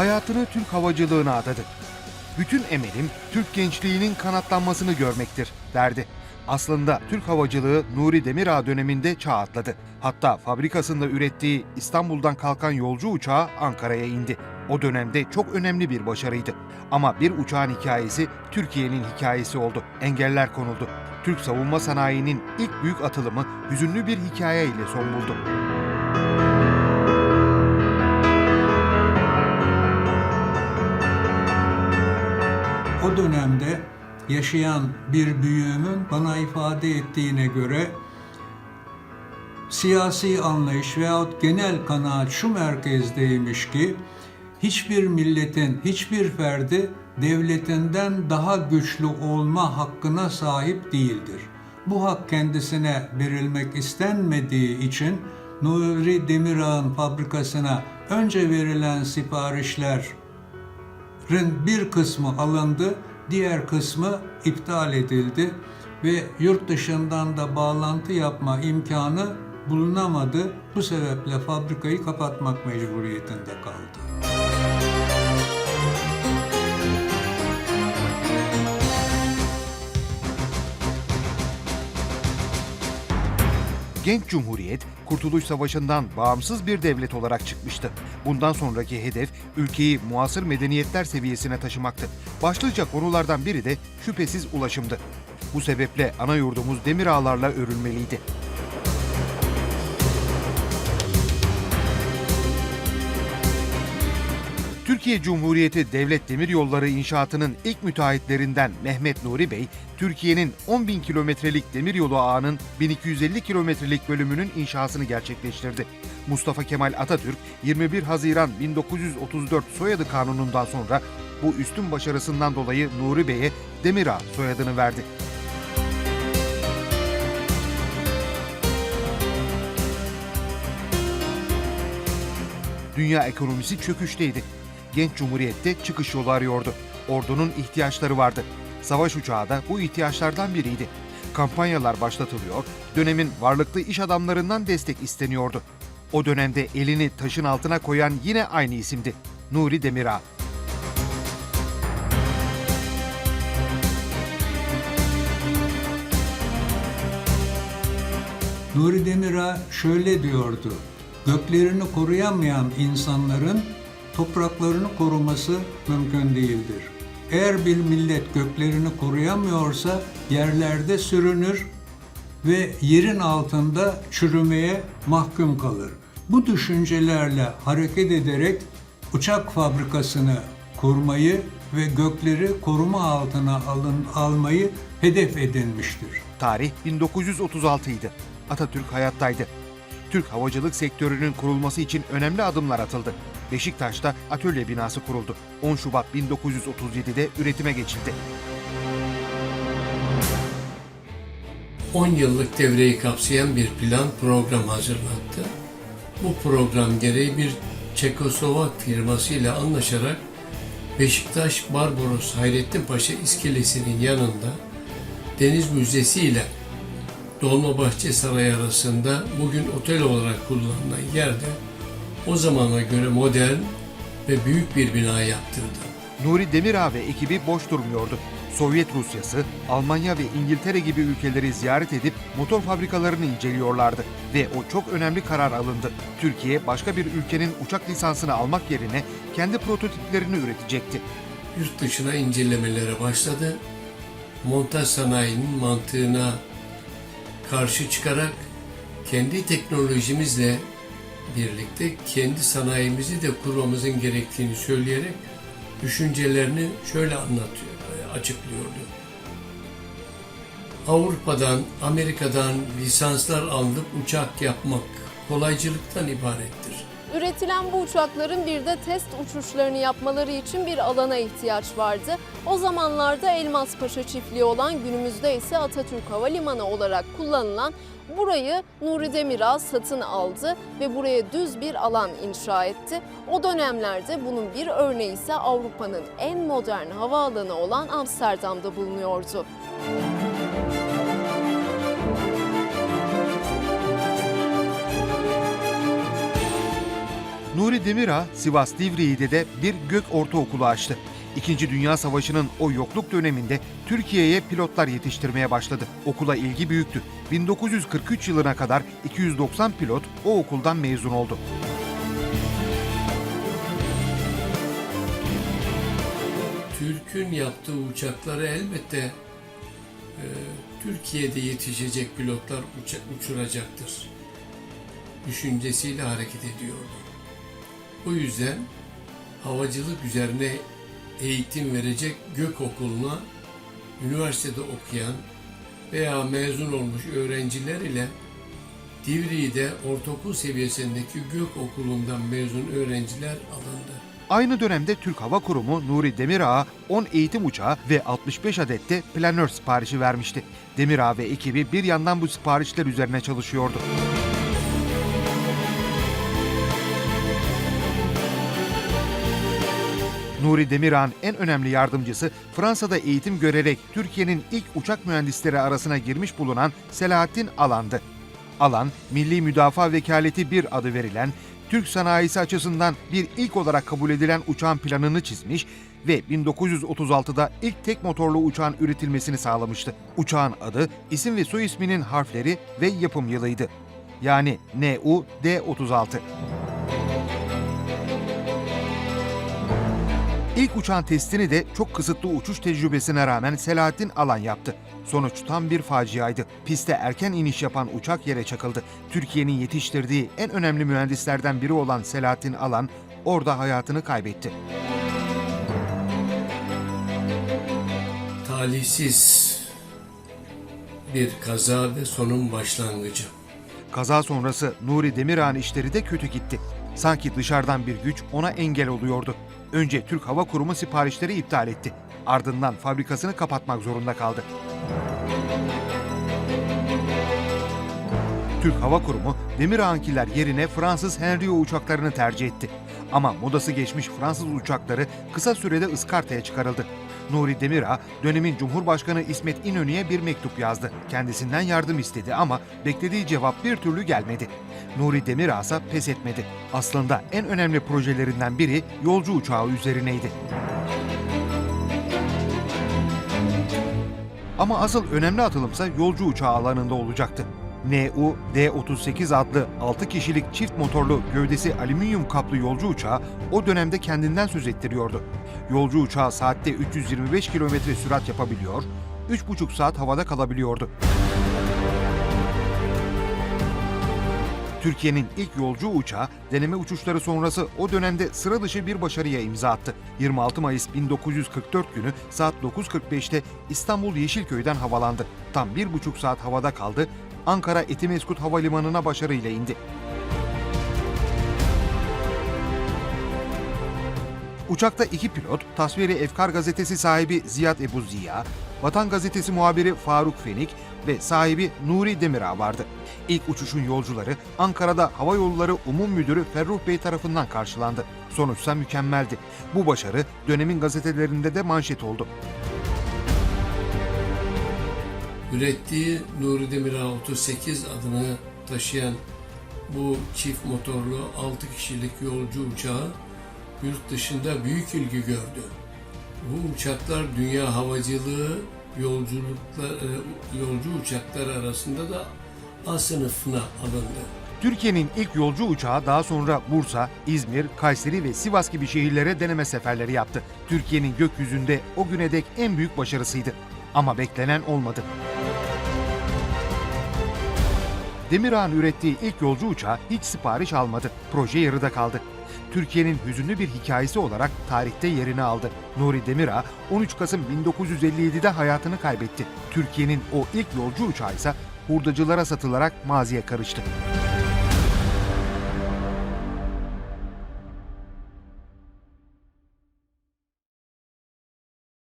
hayatını Türk havacılığına adadı. Bütün emelim Türk gençliğinin kanatlanmasını görmektir derdi. Aslında Türk havacılığı Nuri Demirağ döneminde çağ atladı. Hatta fabrikasında ürettiği İstanbul'dan kalkan yolcu uçağı Ankara'ya indi. O dönemde çok önemli bir başarıydı. Ama bir uçağın hikayesi Türkiye'nin hikayesi oldu. Engeller konuldu. Türk savunma sanayinin ilk büyük atılımı hüzünlü bir hikaye ile son buldu. O dönemde yaşayan bir büyüğümün bana ifade ettiğine göre siyasi anlayış veyahut genel kanaat şu merkezdeymiş ki hiçbir milletin, hiçbir ferdi devletinden daha güçlü olma hakkına sahip değildir. Bu hak kendisine verilmek istenmediği için Nuri Demirağ'ın fabrikasına önce verilen siparişler bir kısmı alındı, diğer kısmı iptal edildi ve yurt dışından da bağlantı yapma imkanı bulunamadı. Bu sebeple fabrikayı kapatmak mecburiyetinde kaldı. Genç Cumhuriyet, Kurtuluş Savaşı'ndan bağımsız bir devlet olarak çıkmıştı. Bundan sonraki hedef ülkeyi muasır medeniyetler seviyesine taşımaktı. Başlıca konulardan biri de şüphesiz ulaşımdı. Bu sebeple ana yurdumuz demir ağlarla örülmeliydi. Türkiye Cumhuriyeti Devlet Demiryolları İnşaatı'nın ilk müteahhitlerinden Mehmet Nuri Bey, Türkiye'nin 10 bin kilometrelik demiryolu ağının 1250 kilometrelik bölümünün inşasını gerçekleştirdi. Mustafa Kemal Atatürk 21 Haziran 1934 soyadı kanunundan sonra bu üstün başarısından dolayı Nuri Bey'e Demirağ soyadını verdi. Dünya ekonomisi çöküşteydi. Genç Cumhuriyet'te çıkış yolu arıyordu. Ordunun ihtiyaçları vardı. Savaş uçağı da bu ihtiyaçlardan biriydi. Kampanyalar başlatılıyor, dönemin varlıklı iş adamlarından destek isteniyordu. O dönemde elini taşın altına koyan yine aynı isimdi. Nuri Demirağ. Nuri Demirağ şöyle diyordu. Göklerini koruyamayan insanların topraklarını koruması mümkün değildir. Eğer bir millet göklerini koruyamıyorsa yerlerde sürünür ve yerin altında çürümeye mahkum kalır. Bu düşüncelerle hareket ederek uçak fabrikasını kurmayı ve gökleri koruma altına alın, almayı hedef edinmiştir. Tarih 1936 idi. Atatürk hayattaydı. Türk havacılık sektörünün kurulması için önemli adımlar atıldı. Beşiktaş'ta atölye binası kuruldu. 10 Şubat 1937'de üretime geçildi. 10 yıllık devreyi kapsayan bir plan program hazırlattı. Bu program gereği bir Çekoslovak firmasıyla anlaşarak Beşiktaş Barbaros Hayrettin Paşa iskelesinin yanında Deniz Müzesi ile Dolmabahçe Sarayı arasında bugün otel olarak kullanılan yerde o zamana göre modern ve büyük bir bina yaptırdı. Nuri Demirağ ve ekibi boş durmuyordu. Sovyet Rusyası, Almanya ve İngiltere gibi ülkeleri ziyaret edip motor fabrikalarını inceliyorlardı ve o çok önemli karar alındı. Türkiye başka bir ülkenin uçak lisansını almak yerine kendi prototiplerini üretecekti. Yurt dışına incelemelere başladı. Montaj sanayinin mantığına karşı çıkarak kendi teknolojimizle birlikte kendi sanayimizi de kurmamızın gerektiğini söyleyerek düşüncelerini şöyle anlatıyor, açıklıyordu. Avrupa'dan, Amerika'dan lisanslar alınıp uçak yapmak kolaycılıktan ibarettir. Üretilen bu uçakların bir de test uçuşlarını yapmaları için bir alana ihtiyaç vardı. O zamanlarda Elmas Paşa çiftliği olan günümüzde ise Atatürk Havalimanı olarak kullanılan burayı Nuri Demirağ satın aldı ve buraya düz bir alan inşa etti. O dönemlerde bunun bir örneği ise Avrupa'nın en modern havaalanı olan Amsterdam'da bulunuyordu. Nuri Demirağ, Sivas Divriği'de de bir gök ortaokulu açtı. İkinci Dünya Savaşı'nın o yokluk döneminde Türkiye'ye pilotlar yetiştirmeye başladı. Okula ilgi büyüktü. 1943 yılına kadar 290 pilot o okuldan mezun oldu. Türk'ün yaptığı uçakları elbette e, Türkiye'de yetişecek pilotlar uça- uçuracaktır. Düşüncesiyle hareket ediyordu. Bu yüzden havacılık üzerine eğitim verecek gök okuluna üniversitede okuyan veya mezun olmuş öğrenciler ile Divriği'de ortaokul seviyesindeki gök okulundan mezun öğrenciler alındı. Aynı dönemde Türk Hava Kurumu Nuri Demirağ'a 10 eğitim uçağı ve 65 adet de planör siparişi vermişti. Demirağ ve ekibi bir yandan bu siparişler üzerine çalışıyordu. Nuri Demirağ'ın en önemli yardımcısı Fransa'da eğitim görerek Türkiye'nin ilk uçak mühendisleri arasına girmiş bulunan Selahattin Alan'dı. Alan, Milli Müdafaa Vekaleti 1 adı verilen Türk sanayisi açısından bir ilk olarak kabul edilen uçağın planını çizmiş ve 1936'da ilk tek motorlu uçağın üretilmesini sağlamıştı. Uçağın adı, isim ve soy isminin harfleri ve yapım yılıydı. Yani NU-D36. İlk uçağın testini de çok kısıtlı uçuş tecrübesine rağmen Selahattin Alan yaptı. Sonuç tam bir faciaydı. Piste erken iniş yapan uçak yere çakıldı. Türkiye'nin yetiştirdiği en önemli mühendislerden biri olan Selahattin Alan orada hayatını kaybetti. talihsiz bir kaza ve sonun başlangıcı. Kaza sonrası Nuri Demirağ'ın işleri de kötü gitti. Sanki dışarıdan bir güç ona engel oluyordu. Önce Türk Hava Kurumu siparişleri iptal etti. Ardından fabrikasını kapatmak zorunda kaldı. Türk Hava Kurumu Demirağ'ınkiler yerine Fransız Henriot uçaklarını tercih etti. Ama modası geçmiş Fransız uçakları kısa sürede ıskartaya çıkarıldı. Nuri Demirağ dönemin Cumhurbaşkanı İsmet İnönü'ye bir mektup yazdı. Kendisinden yardım istedi ama beklediği cevap bir türlü gelmedi. Nuri Demirağ ise pes etmedi. Aslında en önemli projelerinden biri yolcu uçağı üzerineydi. Ama asıl önemli atılımsa yolcu uçağı alanında olacaktı. NU-D38 adlı 6 kişilik çift motorlu gövdesi alüminyum kaplı yolcu uçağı o dönemde kendinden söz ettiriyordu. Yolcu uçağı saatte 325 km sürat yapabiliyor, 3,5 saat havada kalabiliyordu. Türkiye'nin ilk yolcu uçağı deneme uçuşları sonrası o dönemde sıra dışı bir başarıya imza attı. 26 Mayıs 1944 günü saat 9.45'te İstanbul Yeşilköy'den havalandı. Tam bir buçuk saat havada kaldı. Ankara Etimeskut Havalimanı'na başarıyla indi. Uçakta iki pilot, Tasviri Efkar gazetesi sahibi Ziyad Ebu Ziya, Vatan gazetesi muhabiri Faruk Fenik ve sahibi Nuri Demirağ vardı. İlk uçuşun yolcuları Ankara'da Hava Yolları Umum Müdürü Ferruh Bey tarafından karşılandı. Sonuçsa mükemmeldi. Bu başarı dönemin gazetelerinde de manşet oldu. Ürettiği Nuri Demirağ 38 adını taşıyan bu çift motorlu 6 kişilik yolcu uçağı yurt dışında büyük ilgi gördü. Bu uçaklar dünya havacılığı yolculuklar e, yolcu uçaklar arasında da A sınıfına alındı. Türkiye'nin ilk yolcu uçağı daha sonra Bursa, İzmir, Kayseri ve Sivas gibi şehirlere deneme seferleri yaptı. Türkiye'nin gökyüzünde o güne dek en büyük başarısıydı. Ama beklenen olmadı. Demirağ'ın ürettiği ilk yolcu uçağı hiç sipariş almadı. Proje yarıda kaldı. Türkiye'nin hüzünlü bir hikayesi olarak tarihte yerini aldı. Nuri Demirağ 13 Kasım 1957'de hayatını kaybetti. Türkiye'nin o ilk yolcu uçağı ise hurdacılara satılarak maziye karıştı.